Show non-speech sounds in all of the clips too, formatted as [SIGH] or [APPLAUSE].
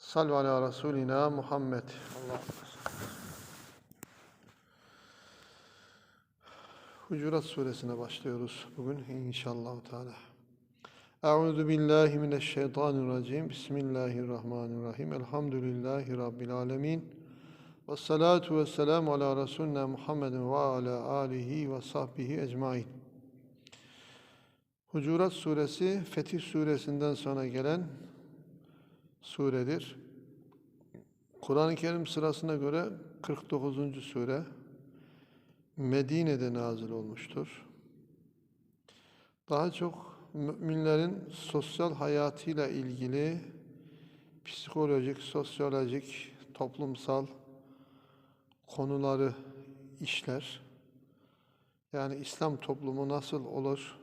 Salve ala Resulina Muhammed. Allah Hucurat suresine başlıyoruz bugün inşallah Teala. Euzu billahi mineşşeytanirracim. Bismillahirrahmanirrahim. Elhamdülillahi rabbil alamin. Ve salatu ve selamu ala Resulina Muhammedin ve ala alihi ve sahbihi ecmain. Hucurat suresi Fetih suresinden sonra gelen suredir. Kur'an-ı Kerim sırasına göre 49. sure Medine'de nazil olmuştur. Daha çok müminlerin sosyal hayatıyla ilgili psikolojik, sosyolojik, toplumsal konuları işler. Yani İslam toplumu nasıl olur,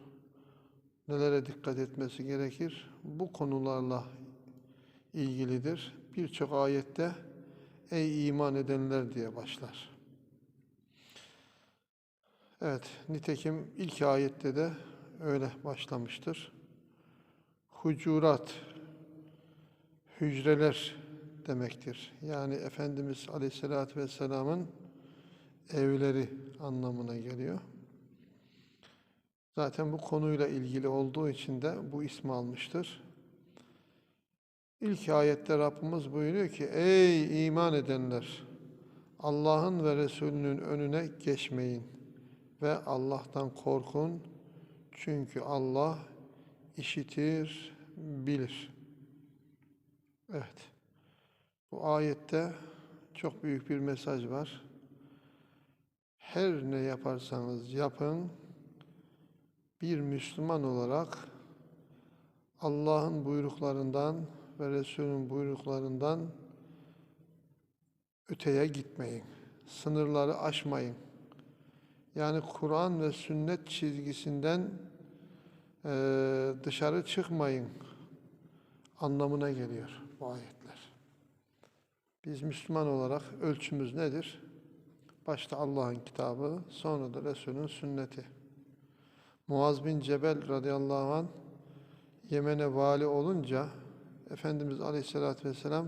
nelere dikkat etmesi gerekir, bu konularla ilgilidir. Birçok ayette ey iman edenler diye başlar. Evet, nitekim ilk ayette de öyle başlamıştır. Hucurat, hücreler demektir. Yani Efendimiz Aleyhisselatü Vesselam'ın evleri anlamına geliyor. Zaten bu konuyla ilgili olduğu için de bu ismi almıştır. İlk ayette Rabbimiz buyuruyor ki ey iman edenler Allah'ın ve Resulünün önüne geçmeyin ve Allah'tan korkun çünkü Allah işitir, bilir. Evet. Bu ayette çok büyük bir mesaj var. Her ne yaparsanız yapın bir Müslüman olarak Allah'ın buyruklarından ve Resul'ün buyruklarından öteye gitmeyin. Sınırları aşmayın. Yani Kur'an ve sünnet çizgisinden e, dışarı çıkmayın anlamına geliyor bu ayetler. Biz Müslüman olarak ölçümüz nedir? Başta Allah'ın kitabı, sonra da Resul'ün sünneti. Muaz bin Cebel radıyallahu anh Yemen'e vali olunca Efendimiz Aleyhisselatü Vesselam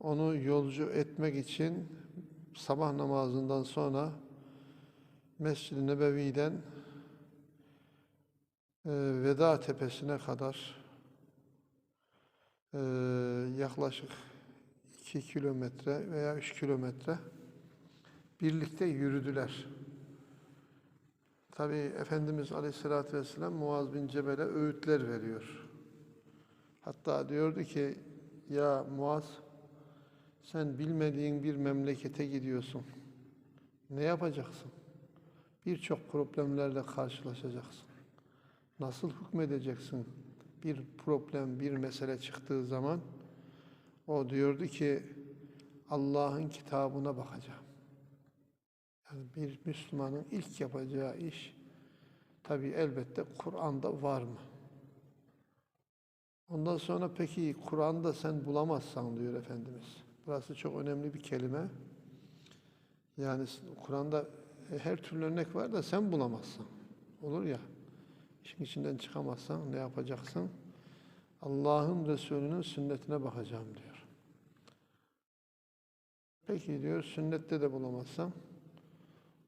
onu yolcu etmek için sabah namazından sonra Mescid-i Nebevi'den e, Veda Tepesi'ne kadar e, yaklaşık 2 kilometre veya 3 kilometre birlikte yürüdüler. Tabi Efendimiz Aleyhisselatü Vesselam Muaz bin Cebel'e öğütler veriyor. Hatta diyordu ki ya Muaz sen bilmediğin bir memlekete gidiyorsun. Ne yapacaksın? Birçok problemlerle karşılaşacaksın. Nasıl hükmedeceksin? Bir problem, bir mesele çıktığı zaman o diyordu ki Allah'ın kitabına bakacağım. Yani bir Müslümanın ilk yapacağı iş tabi elbette Kur'an'da var mı? Ondan sonra peki Kur'an'da sen bulamazsan diyor Efendimiz. Burası çok önemli bir kelime. Yani Kur'an'da her türlü örnek var da sen bulamazsan. Olur ya. İşin içinden çıkamazsan ne yapacaksın? Allah'ın Resulü'nün sünnetine bakacağım diyor. Peki diyor sünnette de bulamazsam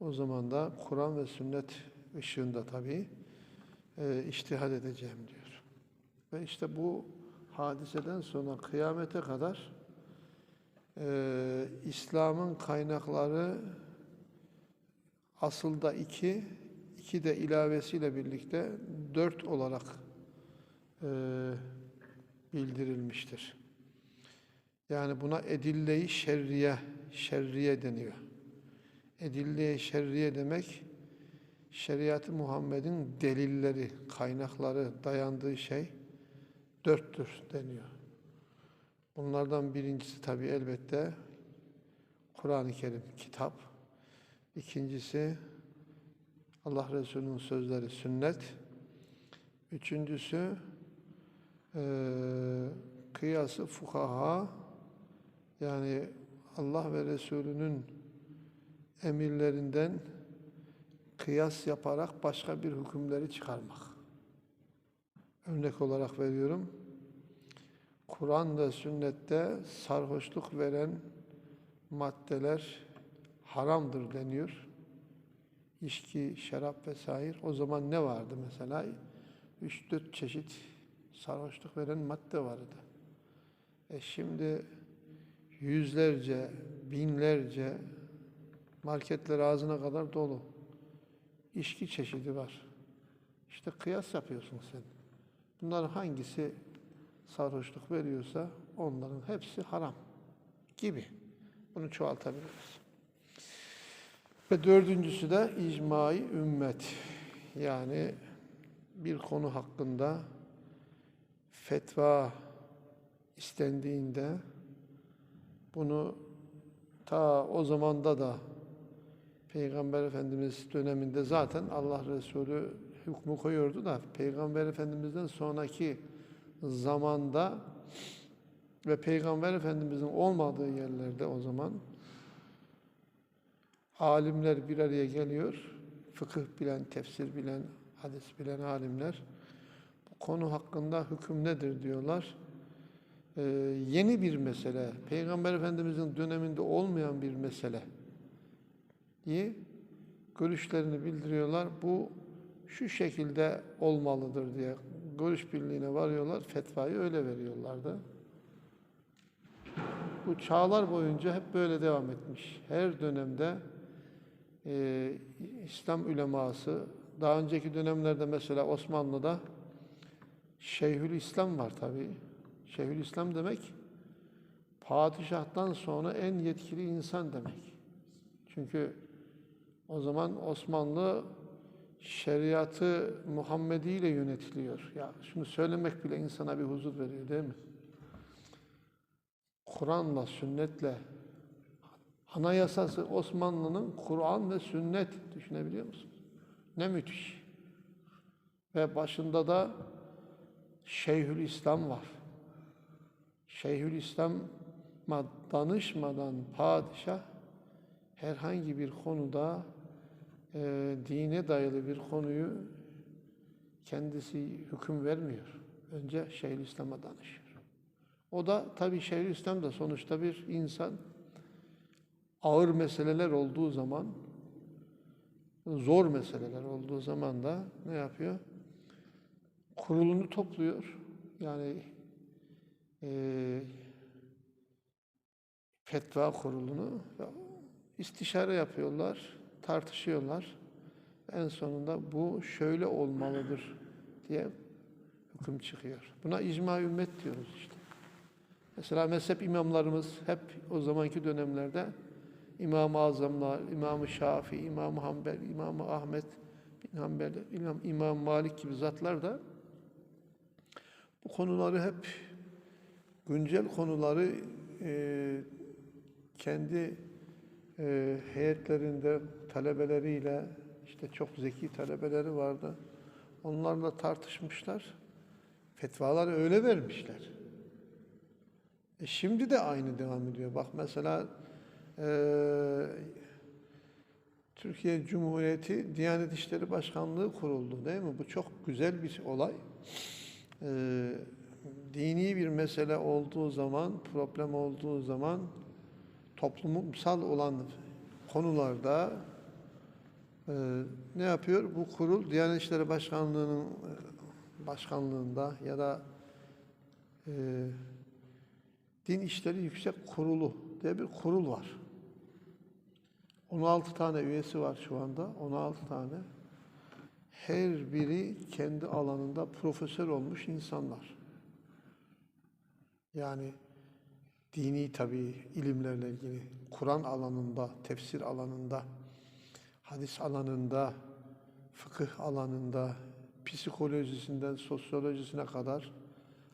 o zaman da Kur'an ve sünnet ışığında tabii e, iştihad edeceğim diyor. Ve işte bu hadiseden sonra kıyamete kadar e, İslam'ın kaynakları asılda iki, iki de ilavesiyle birlikte dört olarak e, bildirilmiştir. Yani buna edille-i şerriye, şerriye deniyor. Edille-i şerriye demek, şeriat-ı Muhammed'in delilleri, kaynakları, dayandığı şey dörttür deniyor. Bunlardan birincisi tabi elbette Kur'an-ı Kerim, kitap. İkincisi Allah Resulü'nün sözleri, sünnet. Üçüncüsü e, kıyası fukaha, yani Allah ve Resulü'nün emirlerinden kıyas yaparak başka bir hükümleri çıkarmak. Örnek olarak veriyorum. Kur'an ve sünnette sarhoşluk veren maddeler haramdır deniyor. İçki, şarap vesaire. O zaman ne vardı mesela? 3-4 çeşit sarhoşluk veren madde vardı. E şimdi yüzlerce, binlerce marketler ağzına kadar dolu. İçki çeşidi var. İşte kıyas yapıyorsun sen. Bunların hangisi sarhoşluk veriyorsa onların hepsi haram gibi. Bunu çoğaltabiliriz. Ve dördüncüsü de icmai ümmet. Yani bir konu hakkında fetva istendiğinde bunu ta o zamanda da Peygamber Efendimiz döneminde zaten Allah Resulü hükmü koyuyordu da Peygamber Efendimiz'den sonraki zamanda ve Peygamber Efendimiz'in olmadığı yerlerde o zaman alimler bir araya geliyor. Fıkıh bilen, tefsir bilen, hadis bilen alimler bu konu hakkında hüküm nedir diyorlar. Ee, yeni bir mesele, Peygamber Efendimiz'in döneminde olmayan bir mesele diye görüşlerini bildiriyorlar. Bu şu şekilde olmalıdır diye görüş birliğine varıyorlar. Fetvayı öyle veriyorlardı. Bu çağlar boyunca hep böyle devam etmiş. Her dönemde e, İslam üleması, daha önceki dönemlerde mesela Osmanlı'da Şeyhül İslam var tabi. Şeyhül İslam demek padişahtan sonra en yetkili insan demek. Çünkü o zaman Osmanlı şeriatı Muhammedi ile yönetiliyor. Ya şunu söylemek bile insana bir huzur veriyor değil mi? Kur'an'la, sünnetle anayasası Osmanlı'nın Kur'an ve sünnet düşünebiliyor musunuz? Ne müthiş. Ve başında da Şeyhül İslam var. Şeyhül İslam'a danışmadan padişah herhangi bir konuda e, dine dayalı bir konuyu kendisi hüküm vermiyor. Önce Şeyhülislam'a danışıyor. O da tabii Şeyhülislam da sonuçta bir insan ağır meseleler olduğu zaman zor meseleler olduğu zaman da ne yapıyor? Kurulunu topluyor. Yani e, fetva kurulunu istişare yapıyorlar tartışıyorlar. En sonunda bu şöyle olmalıdır diye hüküm çıkıyor. Buna icma ümmet diyoruz işte. Mesela mezhep imamlarımız hep o zamanki dönemlerde İmam-ı Azamlar, İmam-ı Şafii, İmam-ı Hanbel, İmam-ı Ahmet bin Hanbel, İmam, İmam Malik gibi zatlar da bu konuları hep güncel konuları e, kendi e, heyetlerinde talebeleriyle işte çok zeki talebeleri vardı. Onlarla tartışmışlar. Fetvaları öyle vermişler. E şimdi de aynı devam ediyor. Bak mesela e, Türkiye Cumhuriyeti Diyanet İşleri Başkanlığı kuruldu değil mi? Bu çok güzel bir olay. E, dini bir mesele olduğu zaman, problem olduğu zaman toplumsal olan konularda e, ne yapıyor? Bu kurul Diyanet İşleri Başkanlığı'nın e, başkanlığında ya da e, Din İşleri Yüksek Kurulu diye bir kurul var. 16 tane üyesi var şu anda. 16 tane. Her biri kendi alanında profesör olmuş insanlar. Yani dini tabi ilimlerle ilgili, Kur'an alanında, tefsir alanında, hadis alanında, fıkıh alanında, psikolojisinden sosyolojisine kadar,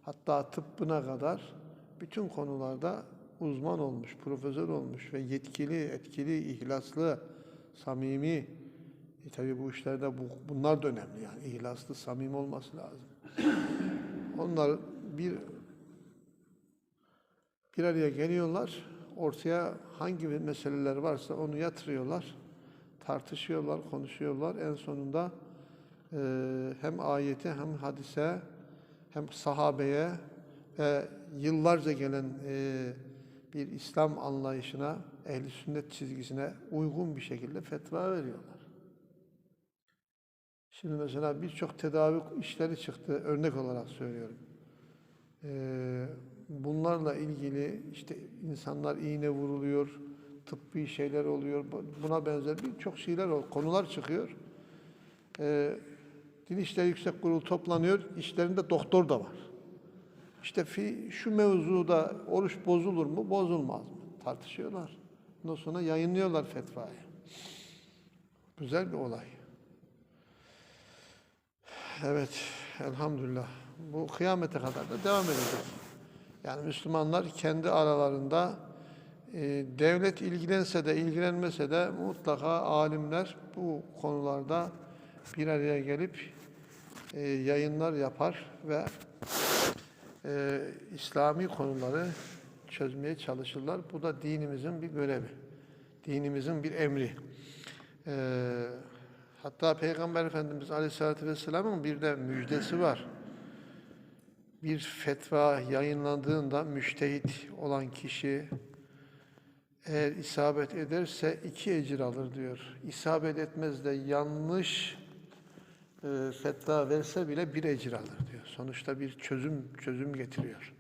hatta tıbbına kadar bütün konularda uzman olmuş, profesör olmuş ve yetkili, etkili, ihlaslı, samimi. E tabi bu işlerde bu, bunlar da önemli yani ihlaslı, samimi olması lazım. Onlar bir bir araya geliyorlar. Ortaya hangi meseleler varsa onu yatırıyorlar. Tartışıyorlar, konuşuyorlar. En sonunda e, hem ayete hem hadise hem sahabeye ve yıllarca gelen e, bir İslam anlayışına, ehli sünnet çizgisine uygun bir şekilde fetva veriyorlar. Şimdi mesela birçok tedavi işleri çıktı, örnek olarak söylüyorum. Ee, bunlarla ilgili işte insanlar iğne vuruluyor, tıbbi şeyler oluyor, bu- buna benzer birçok şeyler, ol- konular çıkıyor. Ee, Din İşleri Yüksek Kurulu toplanıyor, işlerinde doktor da var. İşte fi, şu mevzuda oruç bozulur mu, bozulmaz mı? Tartışıyorlar. Ondan sonra yayınlıyorlar fetvayı. Güzel bir olay. Evet, elhamdülillah. Bu kıyamete kadar da devam edecek. Yani Müslümanlar kendi aralarında devlet ilgilense de ilgilenmese de mutlaka alimler bu konularda bir araya gelip e, yayınlar yapar ve e, İslami konuları çözmeye çalışırlar. Bu da dinimizin bir görevi. Dinimizin bir emri. E, hatta Peygamber Efendimiz Aleyhisselatü Vesselam'ın bir de müjdesi var. Bir fetva yayınlandığında müştehit olan kişi eğer isabet ederse iki ecir alır diyor. İsabet etmez de yanlış e, fetva verse bile bir ecir alır diyor. Sonuçta bir çözüm çözüm getiriyor.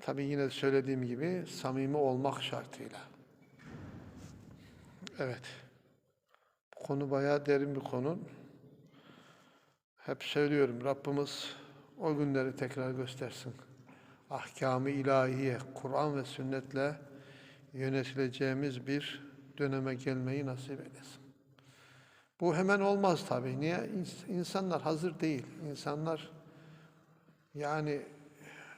Tabii yine söylediğim gibi samimi olmak şartıyla. Evet. Bu konu bayağı derin bir konu. Hep söylüyorum Rabbimiz o günleri tekrar göstersin. Ahkamı ilahiye, Kur'an ve sünnetle yönetileceğimiz bir döneme gelmeyi nasip eylesin. Bu hemen olmaz tabii. Niye? İns- İnsanlar hazır değil. İnsanlar yani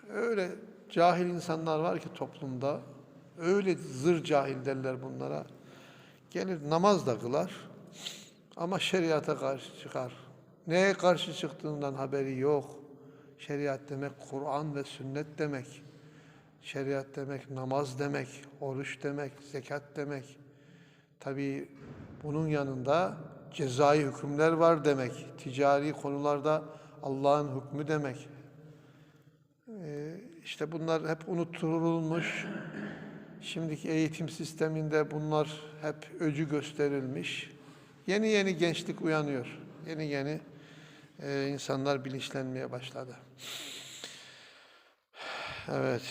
öyle cahil insanlar var ki toplumda. Öyle zır cahil derler bunlara. Gelir namaz da kılar ama şeriata karşı çıkar. Neye karşı çıktığından haberi yok. Şeriat demek Kur'an ve sünnet demek. Şeriat demek namaz demek, oruç demek, zekat demek. Tabii bunun yanında cezai hükümler var demek. Ticari konularda Allah'ın hükmü demek. Ee, işte bunlar hep unutturulmuş. Şimdiki eğitim sisteminde bunlar hep öcü gösterilmiş. Yeni yeni gençlik uyanıyor. Yeni yeni e, insanlar bilinçlenmeye başladı. Evet.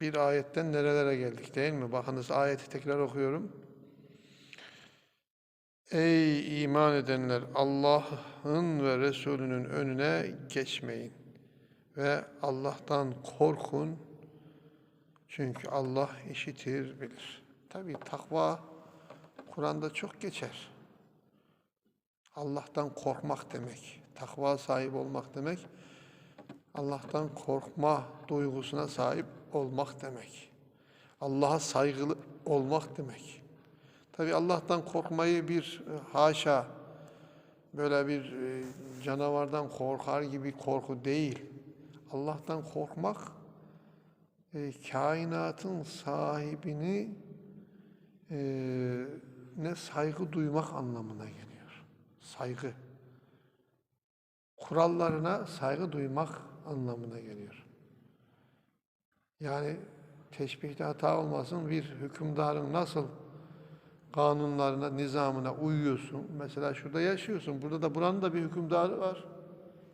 Bir ayetten nerelere geldik değil mi? Bakınız ayeti tekrar okuyorum. Ey iman edenler Allah'ın ve Resulünün önüne geçmeyin ve Allah'tan korkun çünkü Allah işitir bilir. Tabii takva Kur'an'da çok geçer. Allah'tan korkmak demek, takva sahibi olmak demek, Allah'tan korkma duygusuna sahip olmak demek. Allah'a saygılı olmak demek. Tabi Allah'tan korkmayı bir e, haşa böyle bir e, canavardan korkar gibi korku değil. Allah'tan korkmak e, kainatın sahibini ne saygı duymak anlamına geliyor. Saygı. Kurallarına saygı duymak anlamına geliyor. Yani teşbihte hata olmasın bir hükümdarın nasıl kanunlarına, nizamına uyuyorsun. Mesela şurada yaşıyorsun. Burada da buranın da bir hükümdarı var.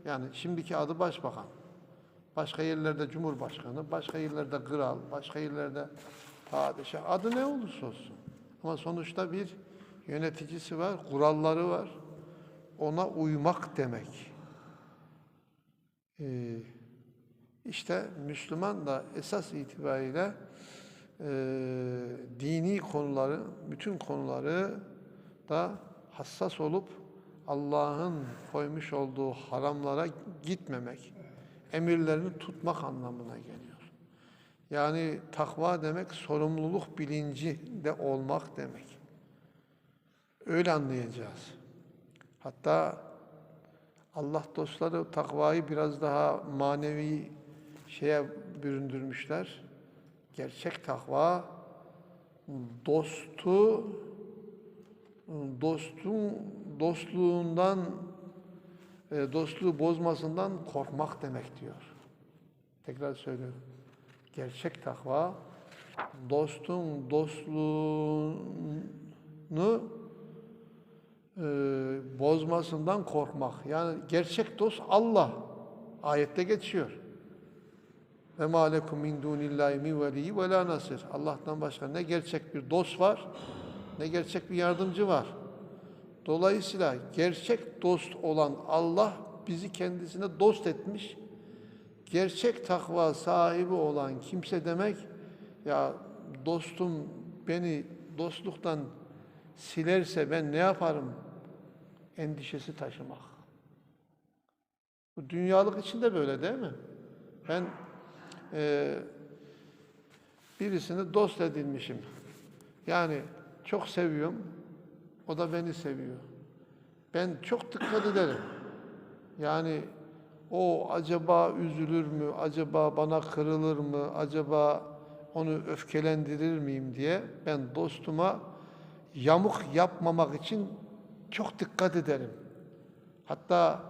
Yani şimdiki adı başbakan. Başka yerlerde cumhurbaşkanı, başka yerlerde kral, başka yerlerde padişah. Adı ne olursa olsun. Ama sonuçta bir yöneticisi var, kuralları var. Ona uymak demek. Ee, işte Müslüman da esas itibariyle e, dini konuları, bütün konuları da hassas olup Allah'ın koymuş olduğu haramlara gitmemek, emirlerini tutmak anlamına geliyor. Yani takva demek sorumluluk bilinci de olmak demek. Öyle anlayacağız. Hatta Allah dostları takvayı biraz daha manevi şeye büründürmüşler. Gerçek takva dostu dostun dostluğundan e, dostluğu bozmasından korkmak demek diyor. Tekrar söylüyorum. Gerçek takva dostun dostluğunu e, bozmasından korkmak. Yani gerçek dost Allah. Ayette geçiyor. Ve ma lekum min dunillahi min veliyyi ve la nasir. Allah'tan başka ne gerçek bir dost var, ne gerçek bir yardımcı var. Dolayısıyla gerçek dost olan Allah bizi kendisine dost etmiş. Gerçek takva sahibi olan kimse demek ya dostum beni dostluktan silerse ben ne yaparım endişesi taşımak. Bu dünyalık için de böyle değil mi? Ben e, birisini dost edinmişim. Yani çok seviyorum. O da beni seviyor. Ben çok dikkat ederim. Yani o acaba üzülür mü? Acaba bana kırılır mı? Acaba onu öfkelendirir miyim diye ben dostuma yamuk yapmamak için çok dikkat ederim. Hatta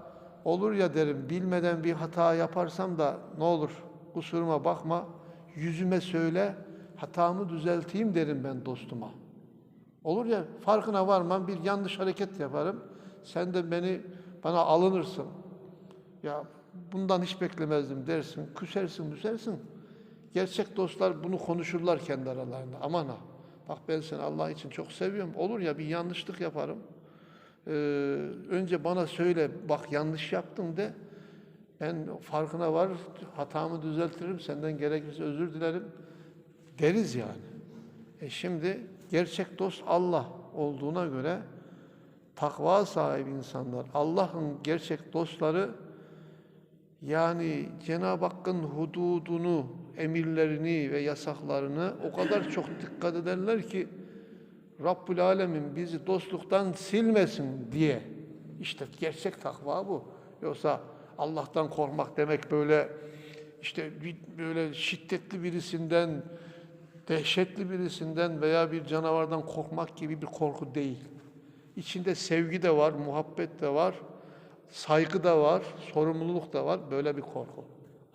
olur ya derim bilmeden bir hata yaparsam da ne olur kusuruma bakma yüzüme söyle hatamı düzelteyim derim ben dostuma. Olur ya farkına varmam bir yanlış hareket yaparım. Sen de beni bana alınırsın. Ya bundan hiç beklemezdim dersin. Küsersin, küsersin. Gerçek dostlar bunu konuşurlar kendi aralarında. Aman ha. Bak ben seni Allah için çok seviyorum. Olur ya bir yanlışlık yaparım. Ee, önce bana söyle bak yanlış yaptım de. Ben farkına var, hatamı düzeltirim, senden gerekirse özür dilerim deriz yani. E şimdi gerçek dost Allah olduğuna göre takva sahibi insanlar, Allah'ın gerçek dostları yani Cenab-ı Hakk'ın hududunu, emirlerini ve yasaklarını o kadar çok dikkat ederler ki Rabbül Alemin bizi dostluktan silmesin diye. İşte gerçek takva bu. Yoksa Allah'tan korkmak demek böyle işte böyle şiddetli birisinden, dehşetli birisinden veya bir canavardan korkmak gibi bir korku değil. İçinde sevgi de var, muhabbet de var, saygı da var, sorumluluk da var. Böyle bir korku.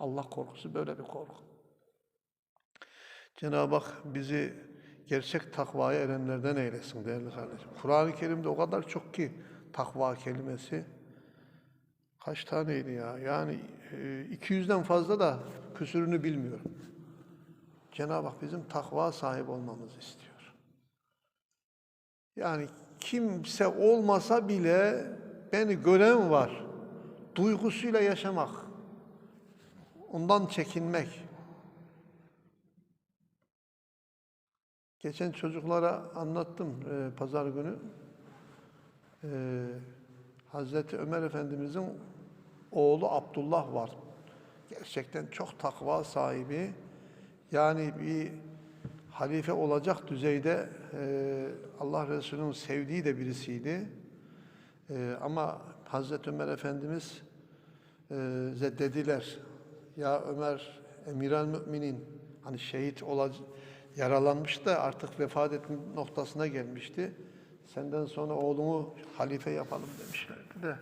Allah korkusu böyle bir korku. Cenab-ı Hak bizi gerçek takvaya erenlerden eylesin değerli kardeşim. Kur'an-ı Kerim'de o kadar çok ki takva kelimesi. Kaç taneydi ya? Yani e, 200'den fazla da küsürünü bilmiyorum. Cenab-ı Hak bizim takva sahibi olmamızı istiyor. Yani kimse olmasa bile beni gören var. Duygusuyla yaşamak. Ondan çekinmek. Geçen çocuklara anlattım e, pazar günü. E, Hazreti Ömer Efendimizin oğlu Abdullah var. Gerçekten çok takva sahibi. Yani bir halife olacak düzeyde e, Allah Resulü'nün sevdiği de birisiydi. E, ama Hazreti Ömer Efendimiz e, dediler ya Ömer Emiral Müminin hani şehit olacak yaralanmış da artık vefat etme noktasına gelmişti. Senden sonra oğlumu halife yapalım demişlerdi de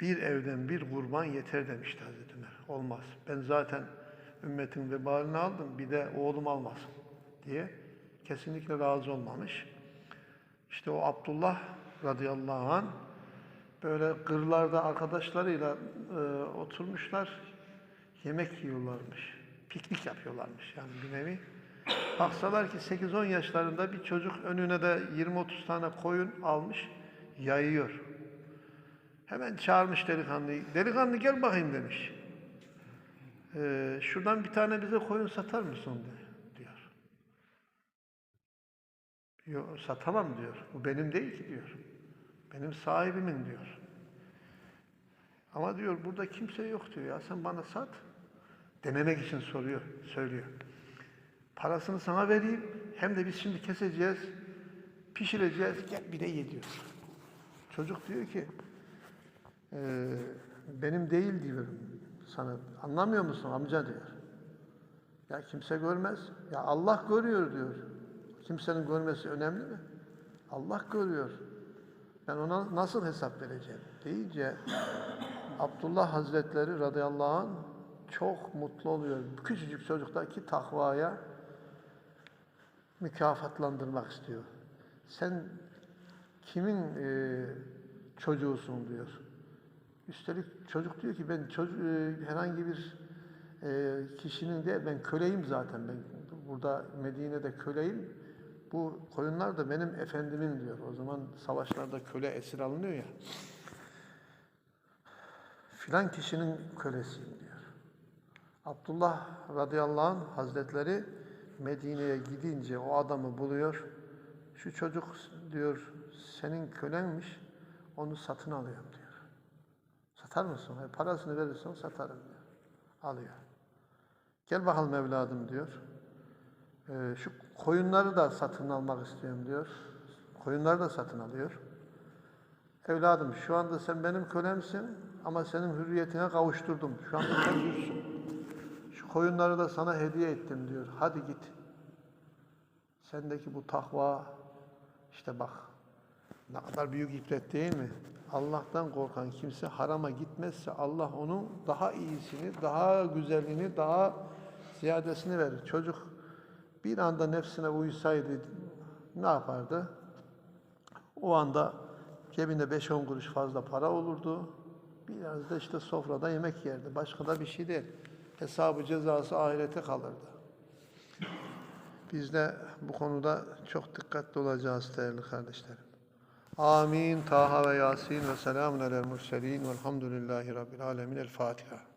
bir evden bir kurban yeter demişti Hazreti Ömer. Olmaz. Ben zaten ümmetin vebalini aldım bir de oğlum almasın diye kesinlikle razı olmamış. İşte o Abdullah radıyallahu an böyle kırlarda arkadaşlarıyla e, oturmuşlar yemek yiyorlarmış. Piknik yapıyorlarmış yani bir nevi. Baksalar ki 8-10 yaşlarında bir çocuk önüne de 20-30 tane koyun almış, yayıyor. Hemen çağırmış delikanlıyı. Delikanlı gel bakayım demiş. Ee, şuradan bir tane bize koyun satar mısın diyor. Yok satamam diyor. Bu benim değil ki diyor. Benim sahibimin diyor. Ama diyor burada kimse yok diyor ya sen bana sat. Denemek için soruyor, söylüyor. Parasını sana vereyim. Hem de biz şimdi keseceğiz, pişireceğiz. Gel bir de ye diyor. Çocuk diyor ki, "Ee, benim değil diyorum sana. Anlamıyor musun amca diyor. Ya kimse görmez. Ya Allah görüyor diyor. Kimsenin görmesi önemli mi? Allah görüyor. Ben ona nasıl hesap vereceğim deyince Abdullah Hazretleri radıyallahu anh çok mutlu oluyor. Küçücük çocuktaki takvaya mükafatlandırmak istiyor. Sen kimin e, çocuğusun diyor. Üstelik çocuk diyor ki ben çocuk, e, herhangi bir e, kişinin de ben köleyim zaten. Ben burada Medine'de köleyim. Bu koyunlar da benim efendimin diyor. O zaman savaşlarda köle esir alınıyor ya. Filan kişinin kölesiyim diyor. Abdullah radıyallahu anh hazretleri Medine'ye gidince o adamı buluyor. Şu çocuk diyor senin kölenmiş onu satın alıyorum diyor. Satar mısın? "E, parasını verirsen satarım diyor. Alıyor. Gel bakalım evladım diyor. "E, şu koyunları da satın almak istiyorum diyor. Koyunları da satın alıyor. Evladım şu anda sen benim kölemsin ama senin hürriyetine kavuşturdum. Şu anda sen [CLEARS THROAT] hürsün. Koyunları da sana hediye ettim diyor. Hadi git. Sendeki bu takva işte bak ne kadar büyük ibret değil mi? Allah'tan korkan kimse harama gitmezse Allah onun daha iyisini, daha güzelini, daha ziyadesini verir. Çocuk bir anda nefsine uysaydı ne yapardı? O anda cebinde 5-10 kuruş fazla para olurdu. Biraz da işte sofrada yemek yerdi. Başka da bir şey değil. Hesabı cezası ahirete kalırdı. Biz de bu konuda çok dikkatli olacağız değerli kardeşlerim. Amin. Taha ve Yasin ve selamun alel murselin velhamdülillahi rabbil alemin. El Fatiha.